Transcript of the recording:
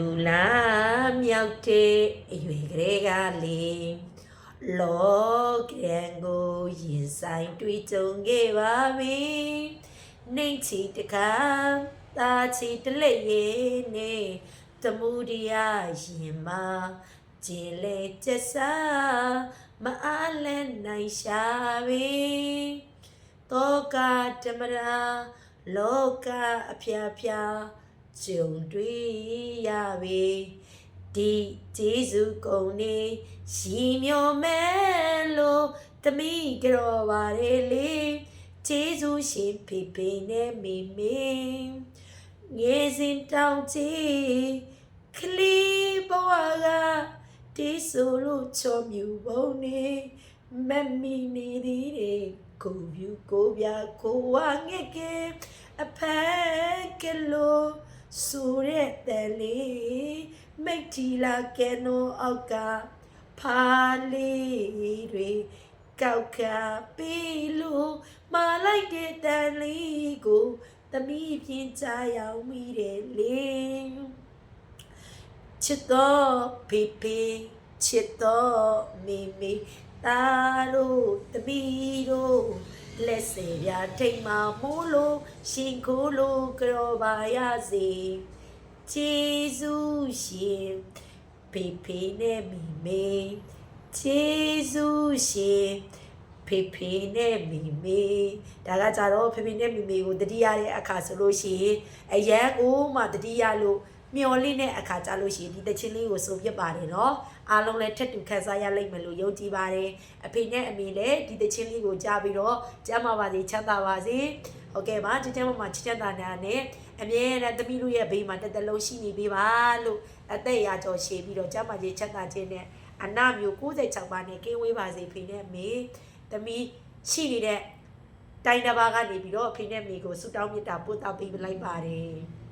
လူလာမြောက်တဲ့အရွယ်ကလေးကလေလောကရန်ကိုရင်ဆိုင်တွေ့ကြုံခဲ့ပါပြီနှိမ့်ချီတကံတာချီတလက်ရဲ့နဲ့တမှုတရားရင်မာကျင်လေကျက်စာမအားလဲနိုင်ရှာပြီတောကဓမ္မရာလောကအဖျားဖျား ကြုံတွေ့ရပြီဒီဂျေစုကုံနေရီမျောမဲလို့တမိကြောပါလေလေဂျေစုရှင်ဖေဖေနဲ့မိမိငယ်စဉ်တောင်ချီခလီဘဝကဒီဆိုလို့ချောမြူဘုံနေမက်မီနေသေးတယ်ကိုပြူကိုပြကိုဝငဲ့ကဲအဖက်ကလို့ ဆိုတဲ့တယ်လေးမိတ်တီလာကဲနိုအောက်ကဖာလေးတွေကောက်ကပေးလို့မာလိုက်တဲ့တန်လေးကိုသမီးပြင်းချရောင်မိတယ်လေချစ်တော့ဖေဖေချစ်တော့မေမေတာတို့တပီတို့ လက်စေပြထိတ်မှမိုးလို့ရှင်ကိုလို့ကြောပါရစေဂျေစုရှင်ဖေဖေနဲ့မိမေဂျေစုရှင်ဖေဖေနဲ့မိမေဒါကကြတော့ဖေဖေနဲ့မိမေကိုတတိယရဲ့အခါဆိုလို့ရှိရင်အရန်ကိုမှတတိယလို့ မျော်လင့်တဲ့အခါကြလို့ရှိရင်ဒီတချင်းလေးကိုဆိုပြပါတယ်နော်အားလုံးလည်းထက်တူခန်းစားရလိမ့်မယ်လို့ယုံကြည်ပါတယ်အဖေနဲ့အမေလည်းဒီတချင်းလေးကိုကြားပြီးတော့ကျမ်းမာပါစေချမ်းသာပါစေဟုတ်ကဲ့ပါချစ်ချမ်းမမချစ်ချမ်းသာနာနဲ့အမြဲတမ်းသမီးတို့ရဲ့ဘေးမှာတက်တလုံးရှိနေပေးပါလို့အသက်ရာကျော်ရှည်ပြီးတော့ကျမ်းမာခြင်းချမ်းသာခြင်းနဲ့အနမျိုး96ပါးနဲ့ကင်းဝေးပါစေဖေနဲ့မေသမီးရှိနေတဲ့တိုင်းတစ်ပါးကနေပြီးတော့အဖေနဲ့မေကိုဆုတောင်းမေတ္တာပို့သပေးလိုက်ပါတယ်